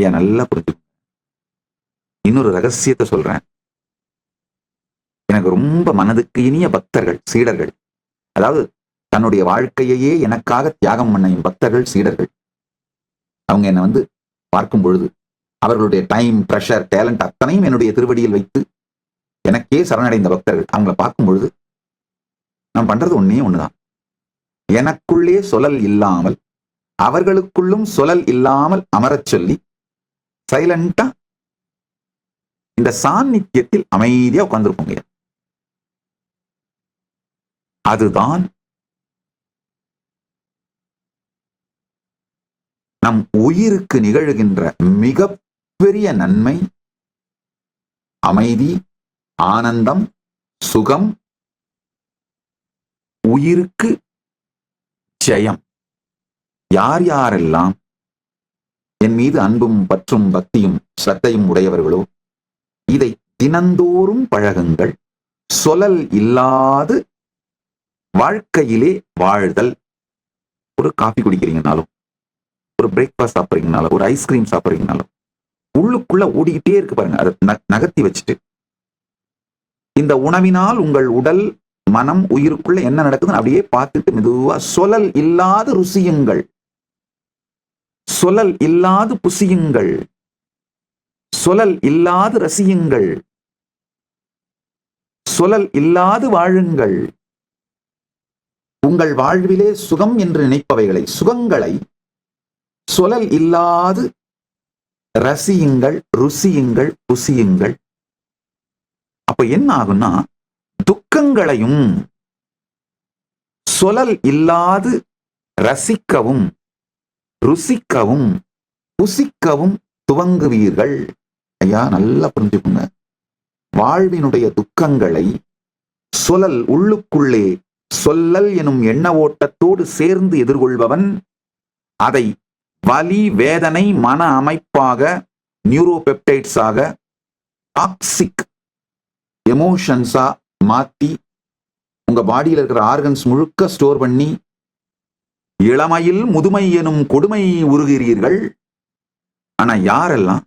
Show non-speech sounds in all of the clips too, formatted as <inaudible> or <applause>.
ஐயா நல்லா புரிஞ்சு இன்னொரு ரகசியத்தை சொல்றேன். எனக்கு ரொம்ப மனதுக்கு இனிய பக்தர்கள் சீடர்கள். அதாவது தன்னுடைய வாழ்க்கையையே எனக்காக தியாகம் பண்ணையும் பக்தர்கள் சீடர்கள். அவங்க என்னை வந்து பார்க்கும் பொழுது அவர்களுடைய டைம் ப்ரெஷர் டேலண்ட் அத்தனையும் என்னுடைய திருவடியில் வைத்து எனக்கே சரணடைந்த பக்தர்கள். அவங்கள பார்க்கும் பொழுது நான் பண்றது ஒன்னே ஒண்ணுதான். எனக்குள்ளே சொலல் இல்லாமல் அவர்களுக்குள்ளும் சொலல் இல்லாமல் அமரச் சொல்லி சைலண்டா இந்த சாநித்தியத்தில் அமைதியா உட்கார்ந்துருப்போங்க அதுதான் நம் உயிருக்கு நிகழ்கின்ற மிகப்பெரிய நன்மை. அமைதி ஆனந்தம் சுகம் உயிருக்கு ஜெயம். யார் யாரெல்லாம் என் மீது அன்பும் பற்றும் பக்தியும் ஸ்ரத்தையும் உடையவர்களோ இதை தினந்தோறும் பழகுங்கள். சொலல் இல்லாது வாழ்க்கையிலே வாழ்தல். ஒரு காஃபி குடிக்கிறீங்கனாலும் ஒரு பிரேக்ஃபாஸ்ட் சாப்பிட்றீங்கனாலும் ஒரு ஐஸ்கிரீம் சாப்பிட்றீங்கனாலும் உள்ளுக்குள்ள ஓடிக்கிட்டே இருக்கு பாருங்க. அதை நகர்த்தி வச்சுட்டு. இந்த உணவினால் உங்கள் உடல் மனம் உயிருக்குள்ள என்ன நடக்குதுன்னு அப்படியே பார்த்துட்டு மெதுவா சொலல் இல்லாத ருசியுங்கள். சொலல் இல்லாது புசியுங்கள். சொலல் இல்லாது ரசியுங்கள். சொலல் இல்லாது வாழுங்கள். உங்கள் வாழ்விலே சுகம் என்று நினைப்பவைகளை சுகங்களை சொலல் இல்லாது ரசியுங்கள் ருசியுங்கள் புசியுங்கள். அப்ப என்ன ஆகும்னா துக்கங்களையும் சொலல் இல்லாது ரசிக்கவும் ருசிக்கவும் புசிக்கவும் துவங்குவீர்கள். ஐயா நல்லா புரிஞ்சுக்குங்க. வாழ்வினுடைய துக்கங்களை சொலல் உள்ளுக்குள்ளே சொல்லல் எனும் எண்ண ஓட்டத்தோடு சேர்ந்து எதிர்கொள்பவன் அதை வலி வேதனை மன அமைப்பாக நியூரோபெப்டைட்ஸாக டாக்ஸிக் எமோஷன்ஸா மாத்தி உங்க பாடியில் இருக்கிற ஆர்கன்ஸ் முழுக்க ஸ்டோர் பண்ணி இளமையில் முதுமை எனும் கொடுமை உருகிறீர்கள். ஆனா யாரெல்லாம்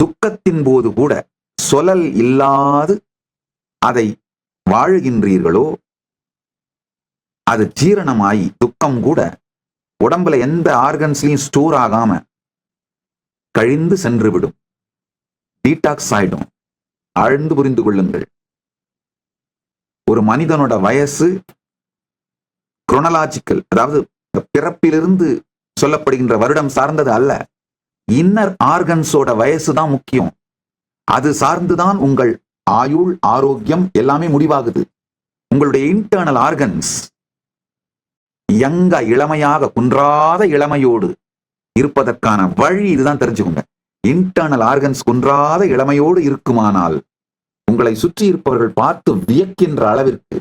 துக்கத்தின் போது கூட சொலல் இல்லாது அதை வாழுகின்றீர்களோ அது ஜீரணமாயி துக்கம் கூட உடம்புல எந்த ஆர்கன்ஸ்லயும் ஸ்டோர் ஆகாம கழிந்து சென்று விடும் டீடாக்ஸ் ஆயிடும். ஆழ்ந்து புரிந்து கொள்ளுங்கள். ஒரு மனிதனோட வயசு குரோனலாஜிக்கல் அதாவது பிறப்பிலிருந்து சொல்லப்படுகின்ற வருடம் சார்ந்தது அல்ல. இன்னர் ஆர்கன்ஸோட வயசு தான் முக்கியம். அது சார்ந்துதான் உங்கள் ஆயுள் ஆரோக்கியம் எல்லாமே முடிவாகுது. உங்களுடைய இன்டர்னல் ஆர்கன்ஸ் யங்க இளமையாக குன்றாத இளமையோடு இருப்பதற்கான வழி இதுதான் தெரிஞ்சுக்கோங்க. இன்டர்னல் ஆர்கன்ஸ் குன்றாத இளமையோடு இருக்குமானால் உங்களை சுற்றி இருப்பவர்கள் பார்த்து வியக்கின்ற அளவிற்கு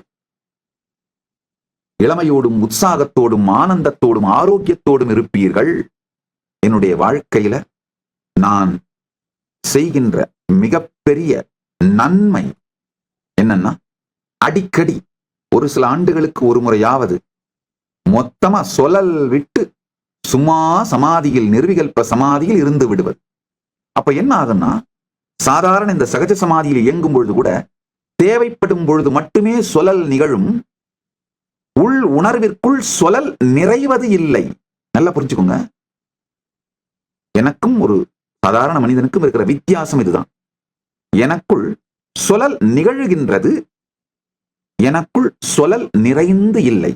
இளமையோடும் உற்சாகத்தோடும் ஆனந்தத்தோடும் ஆரோக்கியத்தோடும் இருப்பீர்கள். என்னுடைய வாழ்க்கையில நான் செய்கின்ற மிகப்பெரிய நன்மை என்னன்னா அடிக்கடி ஒரு சில ஆண்டுகளுக்கு ஒரு முறையாவது மொத்தமா சொலல் விட்டு சும்மா சமாதியில் நிர்விகல்ப சமாதியில் இருந்து விடுவது. அப்ப என்ன ஆகும்னா சாதாரண இந்த சகஜ சமாதியில் இயங்கும் பொழுது கூட தேவைப்படும் பொழுது மட்டுமே சொலல் நிகழும் உள் உணர்விற்குள் சொலல் நிறைவது இல்லை. நல்லா புரிஞ்சுக்கோங்க. எனக்கும் ஒரு சாதாரண மனிதனுக்கும் இருக்கிற வித்தியாசம் இதுதான். எனக்குள் சொலல் நிகழ்கின்றது. எனக்குள் சொலல் நிறைந்து இல்லை.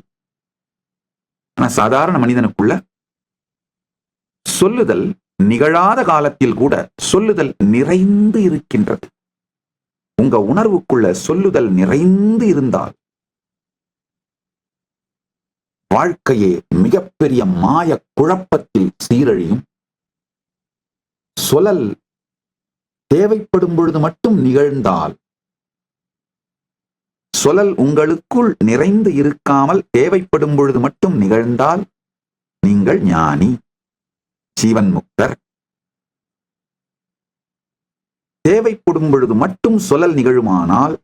ஆனா சாதாரண மனிதனுக்குள்ள சொல்லுதல் நிகழாத காலத்தில் கூட சொல்லுதல் நிறைந்து இருக்கின்றது. உங்க உணர்வுக்குள்ள சொல்லுதல் நிறைந்து இருந்தால் வாழ்க்கையே மிகப்பெரிய மாய குழப்பத்தில் சீரழியும். சொலல் தேவைப்படும் பொழுது மட்டும் நிகழ்ந்தால் சொலல் உங்களுக்குள் நிறைந்து இருக்காமல் தேவைப்படும் பொழுது மட்டும் நிகழ்ந்தால் நீங்கள் ஞானி ஜீவன் முக்தர். தேவைப்படும் பொழுது மட்டும் சொல்லல் நிகழுமானால்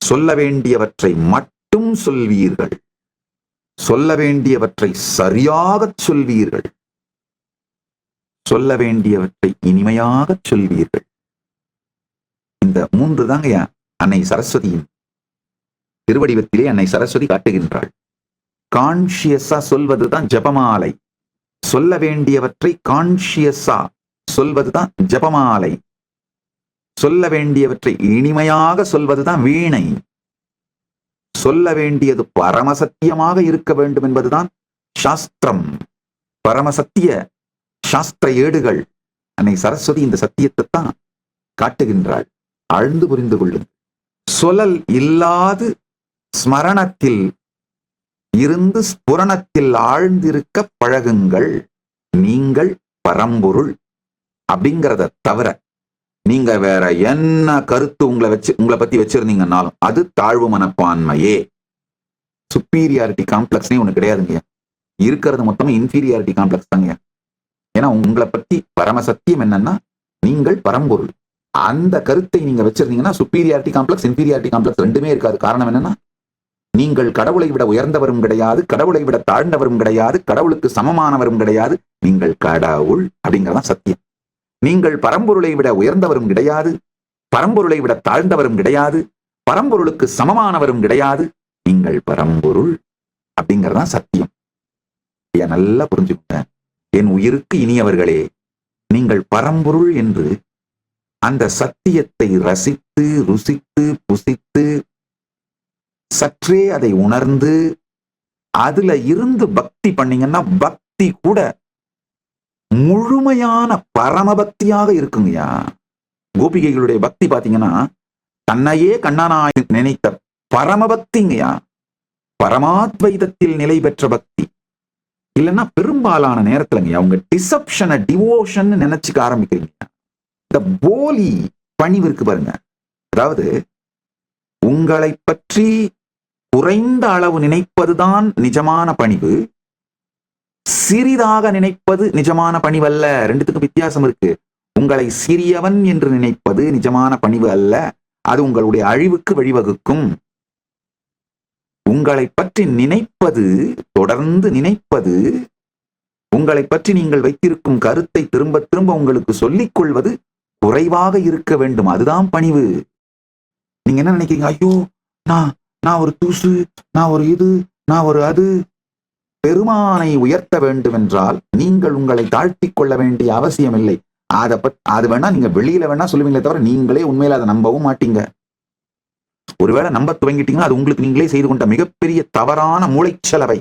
சொல்ல வேண்டியவற்றை மட்டும் சொல்வீர்கள். சொல்ல வேண்டியவற்றை சரியாக சொல்வீர்கள். சொல்ல வேண்டியவற்றை இனிமையாக சொல்வீர்கள். இந்த மூன்று தாங்க அன்னை சரஸ்வதியின் திருவடிவத்திலே அன்னை சரஸ்வதி காட்டுகின்றாள். கான்சியஸா சொல்வதுதான் ஜபமாலை. சொல்ல வேண்டியவற்றை கான்சியஸா சொல்வதுதான் ஜபமாலை. சொல்ல வேண்டியவற்றை இனிமையாக சொல்வதுதான் வீணை. சொல்ல வேண்டியது பரமசத்தியமாக இருக்க வேண்டும் என்பதுதான் சாஸ்திரம். பரமசத்திய சாஸ்திர ஏடுகள் அன்னை சரஸ்வதி இந்த சத்தியத்தை தான் காட்டுகின்றாள். ஆழ்ந்து புரிந்து கொள்ளுங்கள். சொலல் இல்லாது ஸ்மரணத்தில் இருந்து ஸ்புரணத்தில் ஆழ்ந்திருக்க பழகுங்கள். நீங்கள் பரம்பொருள் அப்படிங்கிறத தவிர நீங்க வேற என்ன கருத்து உங்களை வச்சு உங்களை பத்தி வச்சிருந்தீங்கன்னாலும் அது தாழ்வு மனப்பான்மையே. சுப்பீரியாரிட்டி காம்ப்ளெக்ஸ்னே ஒண்ணு கிடையாதுங்க. இருக்கிறது மொத்தம் இன்ஃபீரியாரிட்டி காம்ப்ளெக்ஸ் தாங்க. ஏன்னா உங்களை பத்தி பரம சத்தியம் என்னன்னா நீங்கள் பரம்பொருள். அந்த கருத்தை நீங்க வச்சிருந்தீங்கன்னா சுப்பீரியாரிட்டி காம்ப்ளெக்ஸ் இன்ஃபீரியாரிட்டி காம்ப்ளெக்ஸ் ரெண்டுமே இருக்காது. காரணம் என்னன்னா நீங்கள் கடவுளை விட உயர்ந்தவரும் கிடையாது கடவுளை விட தாழ்ந்தவரும் கிடையாது கடவுளுக்கு சமமானவரும் கிடையாது நீங்கள் கடவுள் அப்படிங்கறதான் சத்தியம். நீங்கள் பரம்பொருளை விட உயர்ந்தவரும் கிடையாது. பரம்பொருளை விட தாழ்ந்தவரும் கிடையாது. பரம்பொருளுக்கு சமமானவரும் கிடையாது. நீங்கள் பரம்பொருள் அப்படிங்கறதான் சத்தியம். நல்லா புரிஞ்சுக்கோங்க. என் உயிருக்கு இனியவர்களே நீங்கள் பரம்பொருள் என்று அந்த சத்தியத்தை ரசித்து ருசித்து புசித்து சற்றே அதை உணர்ந்து அதுல இருந்து பக்தி பண்ணீங்கன்னா பக்தி கூட முழுமையான பரமபக்தியாக இருக்குங்கய்யா. கோபிகைகளுடைய பக்தி பாத்தீங்கன்னா தன்னையே கண்ணனாய் நினைத்த பரமபக்திங்கய்யா. பரமாத்வைதத்தில் நிலை பெற்ற பக்தி. இல்லைன்னா பெரும்பாலான நேரத்துலங்கய்யா அவங்க டிசப்ஷனை டிவோஷன் நினைச்சுக்க ஆரம்பிக்கிறீங்க இந்த போலி பணிவு இருக்கு பாருங்க. அதாவது உங்களை பற்றி குறைந்த அளவு நினைப்பதுதான் நிஜமான பணிவு. சிறிதாக நினைப்பது நிஜமான பணிவு அல்ல ரெண்டுத்துக்கும் வித்தியாசம் இருக்கு. உங்களை சிறியவன் என்று நினைப்பது நிஜமான பணிவு அல்ல. அது உங்களுடைய அழிவுக்கு வழிவகுக்கும். உங்களை பற்றி நினைப்பது தொடர்ந்து நினைப்பது உங்களை பற்றி நீங்கள் வைத்திருக்கும் கருத்தை திரும்ப திரும்ப உங்களுக்கு சொல்லிக் கொள்வது குறைவாக இருக்க வேண்டும். அதுதான் பணிவு. நீங்க என்ன நினைக்கிறீங்க? ஐயோ நான் நான் ஒரு தூசு நான் ஒரு இது நான் ஒரு அது பெருமானை உயர்த்த வேண்டும் என்றால் நீங்கள் உங்களை தாழ்த்திக் கொள்ள வேண்டிய அவசியம் இல்லை அதை பத் அது வேணா நீங்க வெளியில வேணா சொல்லுவீங்களே தவிர நீங்களே உண்மையில அதை நம்பவும் மாட்டீங்க. ஒருவேளை நம்ப துவங்கிட்டீங்கன்னா அது உங்களுக்கு நீங்களே செய்து கொண்ட மிகப்பெரிய தவறான மூளைச்சலவை.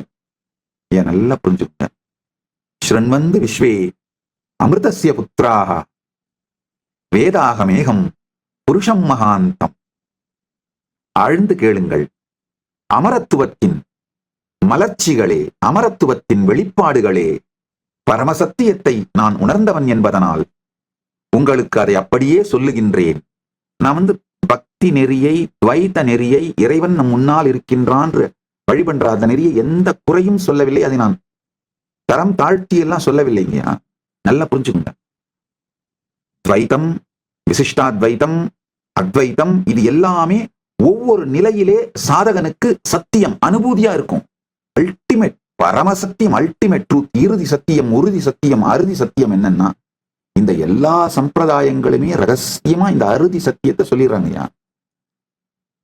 ஏன் நல்லா புரிஞ்சுக்கங்க ஸ்ரண்வந்து விஸ்வே அமிர்தசிய புத்திராக வேதாக மேகம் புருஷம் மகாந்தம். ஆழ்ந்து கேளுங்கள். அமரத்துவத்தின் மலர்ச்சிகளே அமரத்துவத்தின் வெளிப்பாடுகளே. பரமசத்தியத்தை நான் உணர்ந்தவன் என்பதனால் உங்களுக்கு அதை அப்படியே சொல்லுகின்றேன். நான் வந்து பக்தி நெறியை துவைத்த நெறியை இறைவன் நம் முன்னால் இருக்கின்றான் வழிபன்ற அந்த நெறியை எந்த குறையும் சொல்லவில்லை. அதை நான் தரம் தாழ்த்தி எல்லாம் சொல்லவில்லைங்க. நல்லா புரிஞ்சுக்கோங்க. துவைத்தம் விசிஷ்டாத்வைத்தம் அத்வைத்தம் இது எல்லாமே ஒவ்வொரு நிலையிலே சாதகனுக்கு சத்தியம் அனுபூதியா இருக்கும். அல்டிமேட் பரமசத்தியம் அல்டிமேட் ட்ரூத் இறுதி சத்தியம் உறுதி சத்தியம் அறுதி சத்தியம் என்னன்னா இந்த எல்லா சம்பிரதாயங்களுமே ரகசியமா இந்த அறுதி சத்தியத்தை சொல்லிடுறாங்கய்யா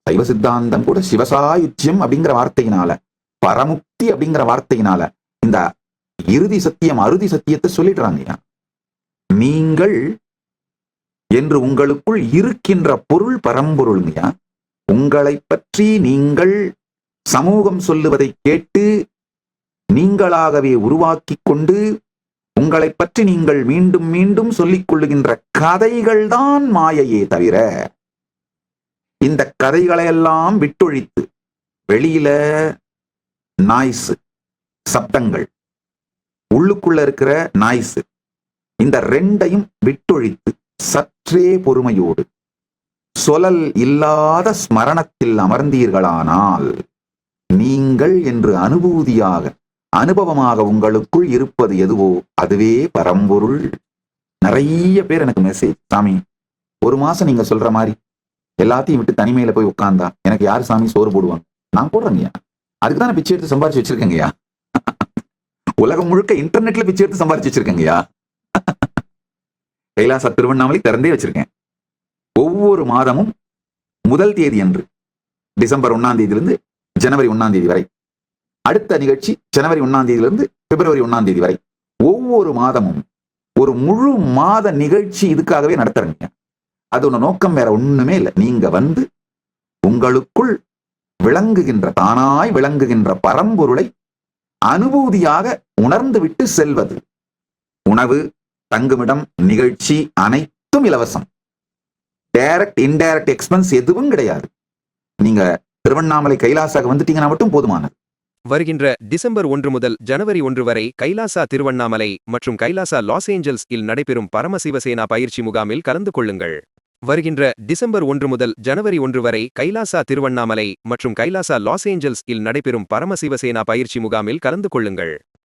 சைவ சித்தாந்தம் கூட சிவசாயுஜ்யம் அப்படிங்கிற வார்த்தையினால பரமுக்தி அப்படிங்கிற வார்த்தையினால இந்த இறுதி சத்தியம் அறுதி சத்தியத்தை சொல்லிடுறாங்கய்யா நீங்கள் என்று உங்களுக்குள் இருக்கின்ற பொருள் பரம்பொருளுங்கய்யா உங்களை பற்றி நீங்கள் சமூகம் சொல்லுவதை கேட்டு நீங்களாகவே உருவாக்கி கொண்டு உங்களை பற்றி நீங்கள் மீண்டும் மீண்டும் சொல்லிக் கொள்ளுகின்ற கதைகள் தான் மாயையே தவிர இந்த கதைகளையெல்லாம் விட்டொழித்து வெளியில நாய்ஸ் சப்தங்கள் உள்ளுக்குள்ள இருக்கிற நாய்ஸ் இந்த ரெண்டையும் விட்டொழித்து சற்றே பொறுமையோடு சொலல் இல்லாத ஸ்மரணத்தில் அமர்ந்தீர்களானால் நீங்கள் என்று அனுபூதியாக அனுபவமாக உங்களுக்குள் இருப்பது எதுவோ அதுவே பரம்பொருள். நிறைய பேர் எனக்கு மெசேஜ் சாமி ஒரு மாசம் நீங்க சொல்ற மாதிரி எல்லாத்தையும் விட்டு தனிமையில போய் உட்கார்ந்தா எனக்கு யார் சாமி சோறு போடுவாங்க? நான் போடுறேங்கய்யா. அதுக்கு தான் பிச்சை எடுத்து சம்பாரிச்சு வச்சிருக்கேங்கய்யா. <laughs> உலகம் முழுக்க இன்டர்நெட்ல பிச்சை எடுத்து சம்பாரிச்சு வச்சிருக்கேங்கய்யா. <laughs> கைலாச திருவண்ணாமலை திறந்தே வச்சிருக்கேன். ஒவ்வொரு மாதமும் முதல் தேதி அன்று டிசம்பர் ஒன்னாம் தேதியிலிருந்து ஜனவரி ஒன்னாம் தேதி வரை. அடுத்த நிகழ்ச்சி ஜனவரி ஒன்னாம் தேதியிலிருந்து பிப்ரவரி ஒன்னாம் தேதி வரை. ஒவ்வொரு மாதமும் ஒரு முழு மாத நிகழ்ச்சி இதுக்காகவே நடத்துறீங்க. அதோட நோக்கம் வேற ஒண்ணுமே இல்லை. நீங்க வந்து உங்களுக்குள் விளங்குகின்ற தானாய் விளங்குகின்ற பரம்பொருளை அனுபூதியாக உணர்ந்துவிட்டு செல்வது. உணவு தங்குமிடம் நிகழ்ச்சி அனைத்தும் இலவசம். டைரக்ட் இன்டைரக்ட் எக்ஸ்பென்ஸ் எதுவும் கிடையாது. நீங்க திருவண்ணாமலை கைலாசாக வந்துட்டீங்கன்னா மட்டும் போதுமானது. வருகின்ற டிசம்பர் ஒன்று முதல் ஜனவரி ஒன்று வரை கைலாசா திருவண்ணாமலை மற்றும் கைலாசா லாஸ் ஏஞ்சல்ஸ் இல் நடைபெறும் பரமசிவசேனா பயிற்சி முகாமில் கலந்து கொள்ளுங்கள். வருகின்ற டிசம்பர் ஒன்று முதல் ஜனவரி ஒன்று வரை கைலாசா திருவண்ணாமலை மற்றும் கைலாசா லாஸ் ஏஞ்சல்ஸ் இல் நடைபெறும் பரமசிவசேனா பயிற்சி முகாமில் கலந்து கொள்ளுங்கள்.